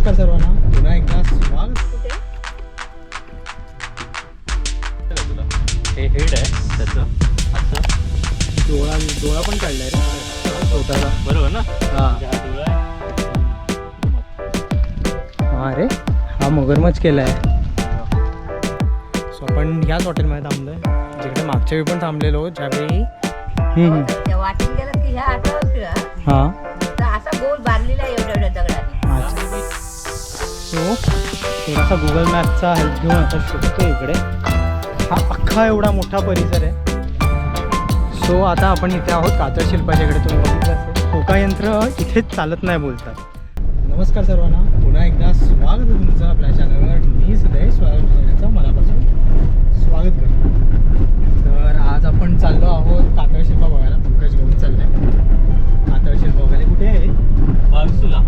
नमस्कार सर्वांना. पुन्हा एकदा स्वागत. तुला हे हेड आहे त्याचं. असं. डोळा डोळा पण काढलाय रे. छोटासा बरोबर ना? हा. हा डोळा आहे. हा रे हा मगरमच्छ केलाय. सो आपण ह्याच हॉटेलमध्ये थांबलोय. जिकडे मागच्या वेळी पण थांबलेलो ज्यावेळी हा. थोडासा गुगल मॅपचा हेल्प घेऊन आता शोधतो इकडे. हा अख्खा एवढा मोठा परिसर आहे. सो आता आपण इथे आहोत कातळ शिल्पाच्या इकडे तुम्ही बघितलं असेल. टोका यंत्र इथेच चालत नाही बोलतात. नमस्कार सर्वांना. पुन्हा एकदा स्वागत आहे तुमचं आपल्या चॅनलवर. मी सदैव स्वागत करण्याचं मनापासून स्वागत करतो. तर आज आपण चाललो आहोत कातळ शिल्प बघायला. पंकज घेऊन चाललंय कातळ शिल्प बघायला कुठे आहे? बारसूला.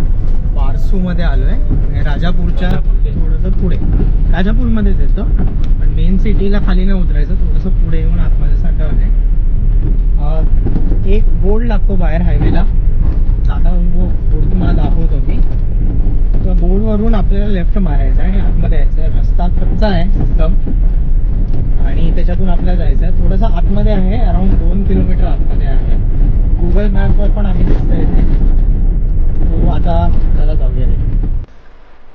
बारसूमध्ये आलो आहे राजापूरच्या पुढे. राजापूरमध्येच येतं. पण मेन सिटीला खाली नाही उतरायचं. थोडंसं पुढे येऊन आतमध्ये साठवलं आहे. एक बोर्ड लागतो बाहेर हायवेला आता हो, बोर्ड तुम्हाला दाखवतो मी. त्या बोर्डवरून आपल्याला लेफ्ट मारायचं आहे. आणि आतमध्ये यायचं आहे. रस्ता कच्चा आहे एकदम. आणि त्याच्यातून आपल्याला जायचं आहे. थोडंसं आतमध्ये आहे. अराऊंड दोन किलोमीटर आतमध्ये आहे. गुगल मॅपवर पण आम्ही दिसतोय येते तो हो, आता चला जाऊया. रे.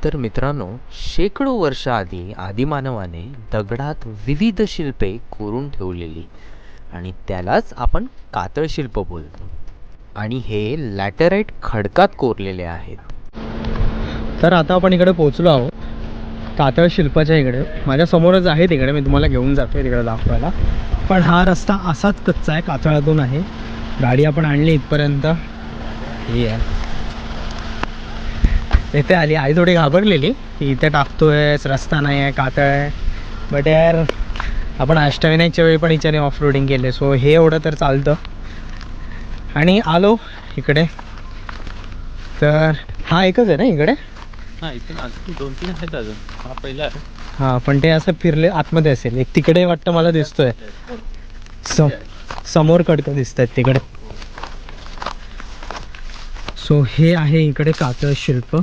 तर मित्रांनो शेकडो वर्ष आधी आदिमानवाने दगडात विविध शिल्पे कोरून ठेवलेली आणि त्यालाच आपण कातळ शिल्प बोलतो. आणि हे लॅटराईट खडकात कोरलेले आहेत. तर आता आपण इकडे पोहोचलो आहोत कातळ शिल्पाच्या इकडे. माझ्या समोरच आहे तिकडे मी तुम्हाला घेऊन जातोय तिकडे दाखवायला. पण हा रस्ता असाच कच्चा आहे कातळातून आहे. गाडी आपण आणली इथपर्यंत. ही आहे. इथे आली. आई थोडी घाबरलेली. की इथे टाकतोय रस्ता नाही आहे कातळ आहे. बट यार आपण अष्टविनायकच्या वेळी पण हिच्याने ऑफ रोडिंग केले सो हे एवढं तर चालतं. आणि आलो इकडे. तर हा एकच आहे ना इकडे? हा दोन तीन आहेत अजून. हा पहिला हा पण ते असं फिरले आतमध्ये असेल. एक तिकडे वाटतं मला दिसतोय. सम समोर कडकं दिसत आहेत तिकडे. सो हे आहे इकडे कातळ शिल्प.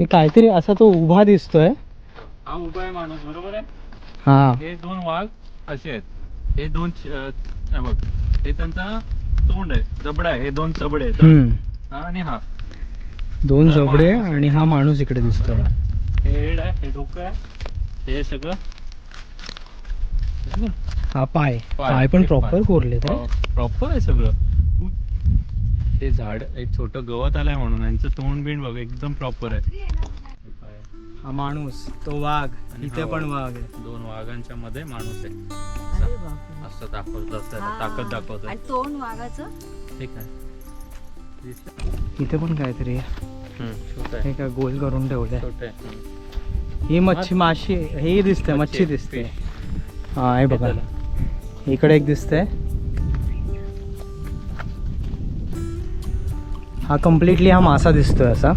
हे काहीतरी असा तो उभा दिसतोय. हा उभा आहे माणूस बरोबर आहे? हा. हे दोन वाघ असे आहेत. हे दोन अं, हे बघ हे त्यांचा तोंड आहे जबडा आहे हे दोन चबडे आहेत. हम्म. हा आणि हा. दोन जबडे आणि हा माणूस इकडे दिसतोय. हे हेड आहे हे डोकं आहे हे सगळं. हा पाय. पाय पण प्रॉपर कोरले तर प्रॉपर आहे सगळं. ते झाड एक छोटं गवत आलंय म्हणून यांचं तोंड बिंड बघ एकदम प्रॉपर आहे हा माणूस तो वाघ आणि इथे हा पण वाघ. आहे दोन वाघांच्या मध्ये माणूस आहे अरे बापरे. असं दाखवत असतं हा. ताकद दाखवत आणि तोंड वाघाचं ठीक आहे? इथे पण काहीतरी आहे. हम्म, छोटं हे काय गोल करून ठेवलंय छोटं आहे हम्म. ही मच्छी माशी हे दिसते मच्छी मच्छी, दिसते fish. हा हे बघा इकडे एक दिसतंय हा कम्प्लिटली हा मासा दिसतोय असा.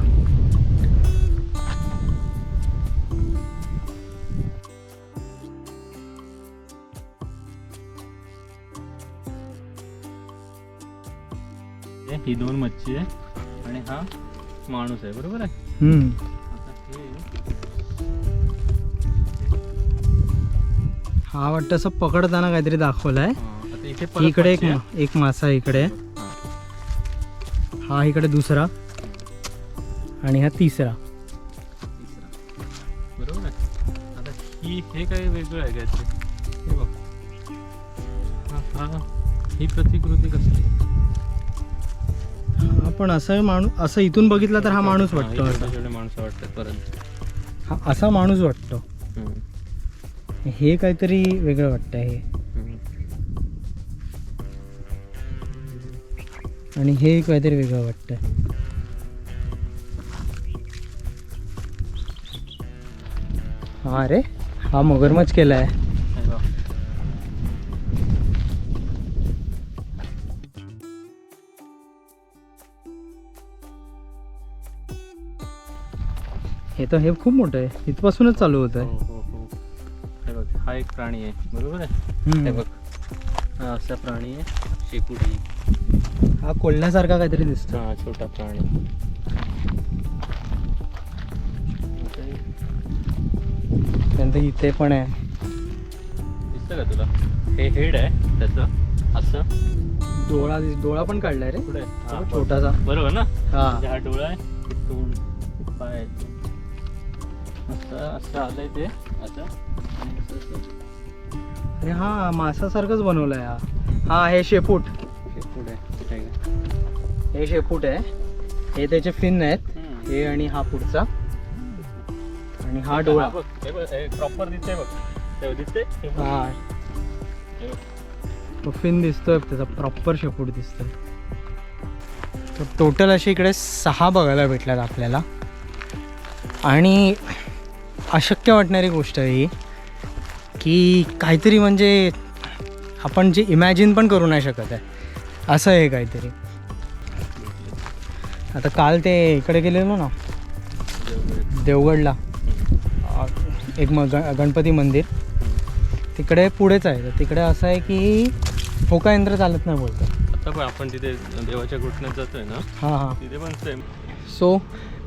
हे- दोन मच्छी आहे आणि हा माणूस आहे बरोबर आहे? हे वाटतं असं पकडताना काहीतरी दाखवलाय. इकडे एक एक मासा इकडे. हा. इकडे दुसरा. आणि हा तिसरा. तिसरा बरोबर आहे. आता ही हे काय वेगळं आहे काय ते? हे बघ. हा हा ही. प्रतिकृती कसली हा पण असं माणूस असं इथून बघितला तर हा माणूस वाटतो माणसं वाटतात परत. हा असा माणूस वाटतो. हे काहीतरी वेगळं वाटतं हे. आणि हे काहीतरी वेगळं वाटतंय. हा रे हा मगरमच्छ केलाय. हे तर हे खूप मोठं आहे. इथपासूनच चालू होत हो आहे. हो हो हे. हा एक प्राणी आहे. बरोबर आहे? हे बघ. हा असा प्राणी आहे शेपुटी. हा कोल्ह्यासारखा काहीतरी दिसतो हा छोटा प्राणी. त्यानंतर इथे पण आहे. दिसतं का तुला? हे हेड आहे त्याचं असं. डोळा दिस- डोळा पण काढलाय रे. पुढे. हा, छोटासा. बरोबर ना? हा. म्हणजे हा डोळा आहे हे तोंड पाय. असं असं आलंय ते असं. आणि असं असं. अरे हा मासासारखंच बनवलंय हा. हा हे शेपूट. आहे हे काय? हे शेपूट आहे हे त्याचे फिन आहेत. हे आणि हा पुढचा. आणि हा डोळा. प्रॉपर दिसतंय बघ. ते दिसतंय? हे फिन दिसतोय त्याचा प्रॉपर शेपूट दिसतोय. तर टोटल असे इकडे सहा बघायला भेटल्यात आपल्याला. आणि अशक्य वाटणारी गोष्ट आहे ही की काहीतरी म्हणजे आपण जे इमॅजिन पण करू नाही शकत आहे. असं आहे काहीतरी. आता काल ते इकडे गेलेलो ना देवगडला. एक म ग गणपती मंदिर. तिकडे पुढेच आहे. तर तिकडे असं आहे की होका यंत्र चालत नाही बोलतं आता पण आपण तिथे देवाच्या घुटण्यात जातोय ना हां हां. तिथे पण सेम सो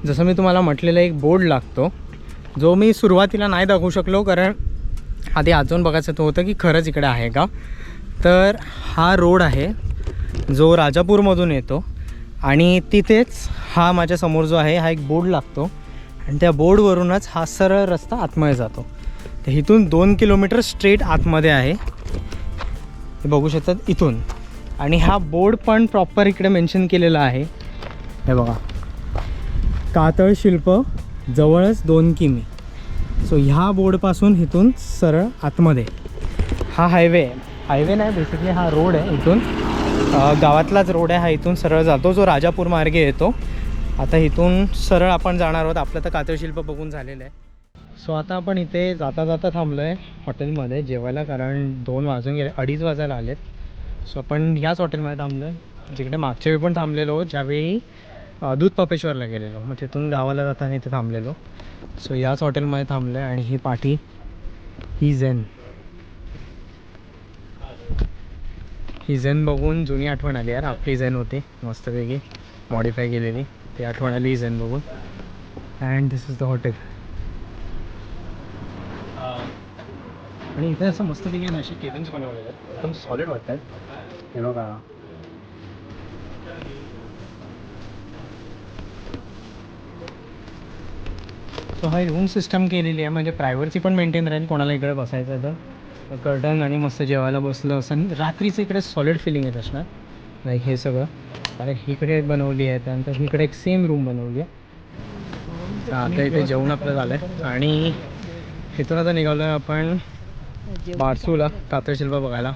जसं मी तुम्हाला म्हटलेलं एक बोर्ड लागतो. जो मी सुरुवातीला नाही दाखवू शकलो कारण आधी अजून बघायचं तो होतं की खरंच इकडे आहे का. तर हा रोड आहे जो राजापूरमधून येतो आणि तिथेच हा माझ्यासमोर जो आहे हा एक बोर्ड लागतो. आणि त्या बोर्डवरूनच हा सरळ रस्ता आतमध्ये जातो. तर इथून दोन किलोमीटर स्ट्रेट आतमध्ये आहे. हे बघू शकतात इथून. आणि हा बोर्ड पण प्रॉपर इकडे मेन्शन केलेला आहे. हे बघा. कातळ शिल्प जवळच दोन किमी. सो ह्या बोर्डपासून इथून सरळ आतमध्ये. हा हायवे आहे हायवे नाही बेसिकली हा रोड आहे इथून. गावातलाच रोड आहे हा इथून सरळ जातो जो राजापूर मार्गे येतो. आता इथून सरळ आपण जाणार आहोत आपलं तर कातळ शिल्प बघून झालेलं आहे. सो आता आपण इथे जाता जाता थांबलो आहे हॉटेलमध्ये जेवायला कारण दोन वाजून गेले अडीच वाजायला आलेत. सो आपण ह्याच हॉटेलमध्ये थांबलो आहे जिकडे मागच्या वेळी पण थांबलेलो ज्यावेळी दूध पपेश्वरला गेलेलो. मग तिथून गावाला जाताना इथे थांबलेलो. सो याच हॉटेलमध्ये थांबलो आहे आणि ही पाठी ही झेन. ही झेन बघून जुनी आठवण आली यार. आपली झेन होती. मस्तपैकी मॉडीफाय केलेली. ती आठवण आली ही झेन बघून. And this is the hotel आणि इथे असं मस्तपैकी ना असे केबिन्स बनवलेले आहेत. एकदम सॉलिड वाटतात हे बघा. सो हा रूम सिस्टम केलेली आहे. म्हणजे प्रायव्हसी पण मेंटेन राहील. कोणाला इकडे बसायचं आहे तर. कर्टन आणि मस्त जेवायला बसलं असं. आणि रात्रीचं इकडे सॉलिड फिलिंग येत असणार. लाईक हे सगळं. कारण इकडे बनवली आहे त्यानंतर इकडे एक सेम रूम बनवली आहे. आता इथे जेवण आपलं झालं आहे आणि इथून आता निघालो आहे आपण बारसूला कातळशिल्प बघायला.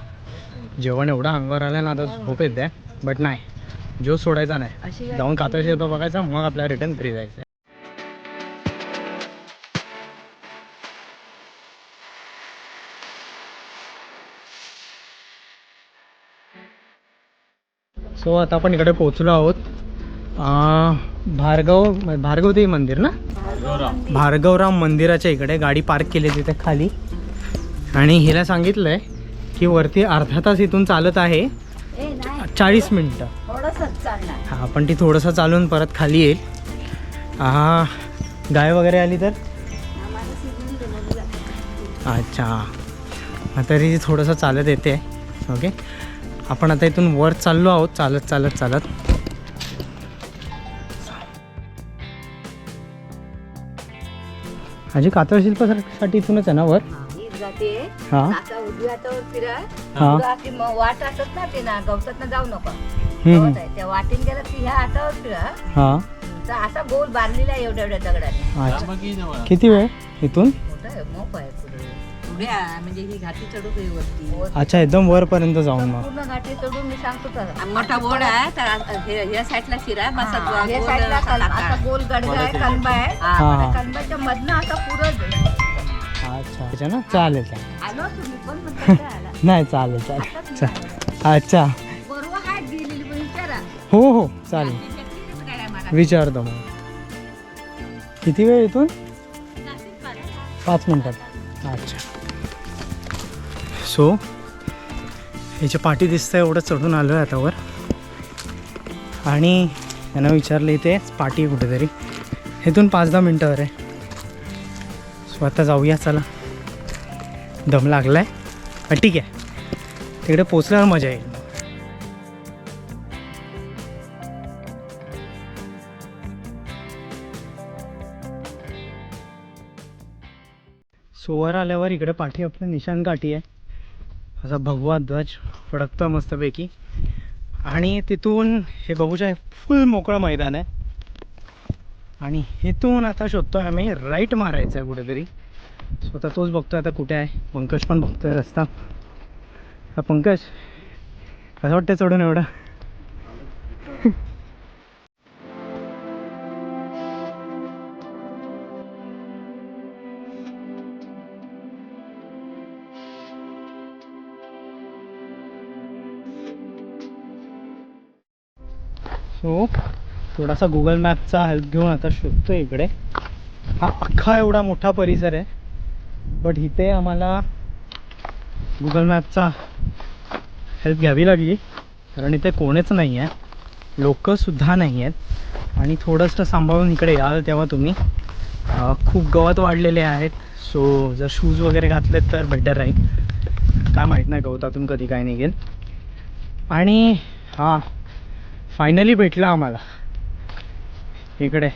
जेवण एवढा अंगावर आलं ना आता झोप येते. बट नाही. जो सोडायचा नाही. जाऊन कातळशिल्प बघायचा मग आपल्याला रिटर्न घरी जायचं सो आता आपण इकडे पोचलो आहोत. भार्गव भार्गव देवी मंदिर ना? भार्गवराम मंदिराच्या इकडे गाडी पार्क केली तिथे खाली. आणि हिला सांगितलंय की वरती अर्धा तास इथून चालत आहे. चाळीस मिनटं. हा पण ती थोडंसं चालून परत खाली येईल. हा गाय वगैरे आली तर? आहे. अच्छा. तरी ती थोडंसं चालत येते. ओके. आपण आता इथून वर चाललो आहोत. चालत चालत चालत. माझी कातळ शिल्पासाठी इथूनच आहे ना वर? हा, ही. वाट असत ना ते ना गवतात जाऊ नका. त्या वाटेन गेला की ह्या हातावर फिरा हा. तर असा गोल बांधलेला एवढ्या एवढ्या दगडाने. किती वेळ इथून? मोठा आहे मोप आहे म्हणजे ही घाटी चढू काही वरती. अच्छा एकदम वरपर्यंत जाऊन मग. पूर्ण घाटी चढून मी सांगतो तर मोठा बोर्ड आहे तर हे- या साईडला शिरा बसा हा, गोल या साईडला असा कल- काका. असा गोल गडगा आहे कलबा आहे. हा. आणि कलबाच्या मधनं असा पुरं अच्छा अच्छा ना? चालेल चालेल. आलो तुम्ही पण पण कसं आला. नाही चालेल चालेल. अच्छा. बरोबर हात गेलेली पण विचारा. हो हो चालेल. विचारतो मग. किती वेळ इथून पाच मिनटात. अच्छा. सो ह्याच्या पाठी दिसतं एवढं चढून आलो आहे आतावर. आणि यांना विचारलं इथे पाठी आहे कुठेतरी. इथून पाच दहा मिनटावर आहे. सो आता जाऊया चला. दम लागला आहे ठीक आहे. तिकडे पोचल्यावर मजा येईल. सोवर आल्यावर इकडे पाठी आपलं निशाण काठी आहे. असा भगवा ध्वज फडकतो मस्तपैकी. आणि तिथून हे बघूच्या फुल मोकळं मैदान आहे. आणि इथून आता शोधतो आहे आम्ही राईट मारायचं आहे कुठेतरी. स्वतः तोच बघतो आता कुठे आहे. पंकज पण बघतोय रस्ता. पंकज कसं वाटतं चढून एवढं? सो थोडासा गुगल मॅपचा हेल्प घेऊन आता शोधतो इकडे. हा अख्खा एवढा मोठा परिसर आहे. बट इथे आम्हाला गुगल मॅपचा हेल्प घ्यावी लागली. कारण इथे कोणीच नाही आहे. लोकंसुद्धा नाही आहेत. आणि थोडंसं सांभाळून इकडे याल तेव्हा तुम्ही. खूप गवत वाढलेले आहेत. सो जर शूज वगैरे घातलेत तर बेटर राहील काय माहीत नाही गवतातून कधी काय निघेल. आणि हां फायनली भेटला आम्हाला. इकडे. सो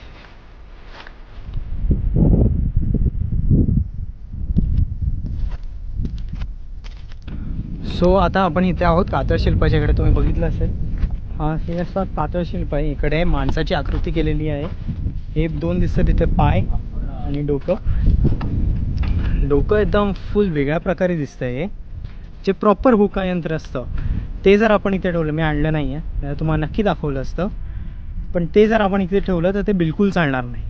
आता आपण इथे आहोत कातळ शिल्पाच्या इकडे. तुम्ही बघितलं असेल. हा हे असं कातळ शिल्प आहे. इकडे माणसाची आकृती केलेली आहे. हे दोन दिसतं तिथे पाय आणि डोकं. डोकं एकदम फुल वेगळ्या प्रकारे दिसतं हे. जे प्रॉपर हुकायंत्र असतं. ते जर आपण इथे ठेवलं मी आणलं नाही आहे तुम्हाला नक्की दाखवलं असतं पण ते जर आपण इथे ठेवलं तर ते बिलकुल चालणार नाही.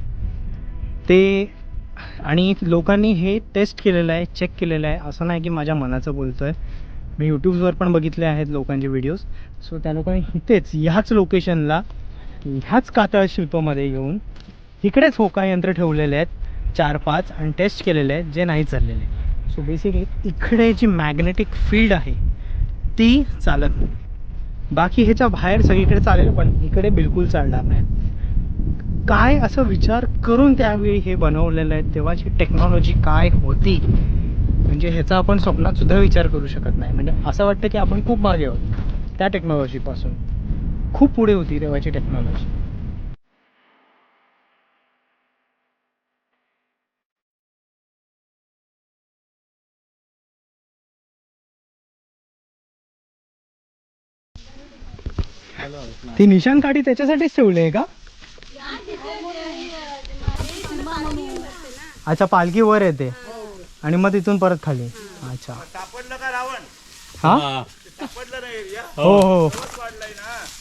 ते आणि लोकांनी हे टेस्ट केलेलं आहे चेक केलेलं आहे असं नाही की माझ्या मनाचं बोलतो आहे मी यूट्यूबवर पण बघितले आहेत लोकांचे व्हिडिओज सो त्या लोकांनी इथेच ह्याच लोकेशनला ह्याच कातळ शिल्पमध्ये येऊन इकडेच होका यंत्र ठेवलेले आहेत चार पाच आणि टेस्ट केलेले आहेत जे नाही चाललेले. सो बेसिकली इकडे जी मॅग्नेटिक फील्ड आहे ती चालत नाही. बाकी ह्याच्या बाहेर सगळीकडे चालेल पण इकडे बिलकुल चालणार नाही. काय असं विचार करून त्यावेळी हे बनवलेलं आहे? तेव्हाची टेक्नॉलॉजी काय होती? म्हणजे ह्याचा आपण स्वप्नात सुद्धा विचार करू शकत नाही. म्हणजे असं वाटतं की आपण खूप मागे आहोत त्या टेक्नॉलॉजीपासून खूप पुढे होती तेव्हाची टेक्नॉलॉजी ती निशाण काठी त्याच्यासाठीच ठेवली आहे का? अच्छा पालखी वर येते. आणि मग तिथून परत खाली. अच्छा. हा? हो हो.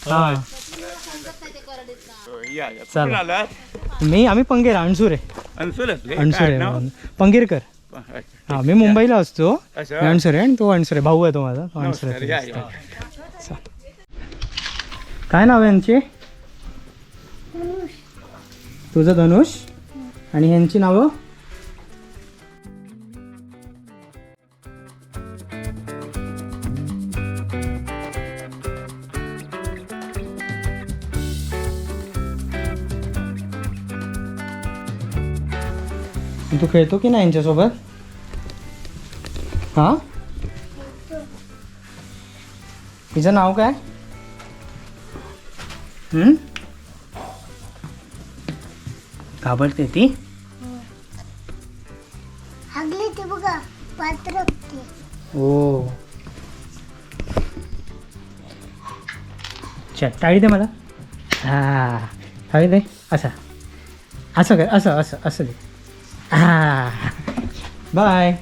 हा. चला. मी आम्ही पंगेर अणसुरे अणसुरे. पंगेरकर. हा मी मुंबईला असतो. अणसुरे आणि तो अणसुरे भाऊ आहे तो माझा. तो अणसुरे चा. काय नाव यांचे? तुझं धनुष? आणि यांची नावं? तू खेळतो की नाही यांच्यासोबत? हा? तिचं नाव काय? घाबरते ती? हगली ते बघा पात्र चल टाळी दे मला. हा टाळी दे. असं. असं कर असं असं असं दे. हा. बाय.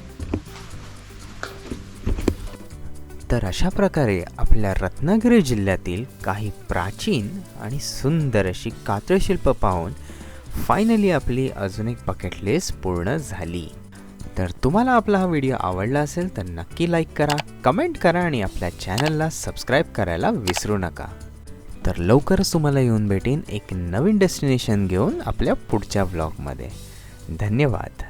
तर अशा प्रकारे आपल्या रत्नागिरी जिल्ह्यातील काही प्राचीन आणि सुंदर अशी कातळशिल्प पाहून फायनली आपली अजून एक बकेट लिस्ट पूर्ण झाली. तर तुम्हाला आपला हा व्हिडिओ आवडला असेल तर नक्की लाईक करा कमेंट करा आणि आपल्या चॅनलला सबस्क्राईब करायला विसरू नका. तर लवकरच तुम्हाला येऊन भेटेन एक नवीन डेस्टिनेशन घेऊन आपल्या पुढच्या व्लॉगमध्ये धन्यवाद.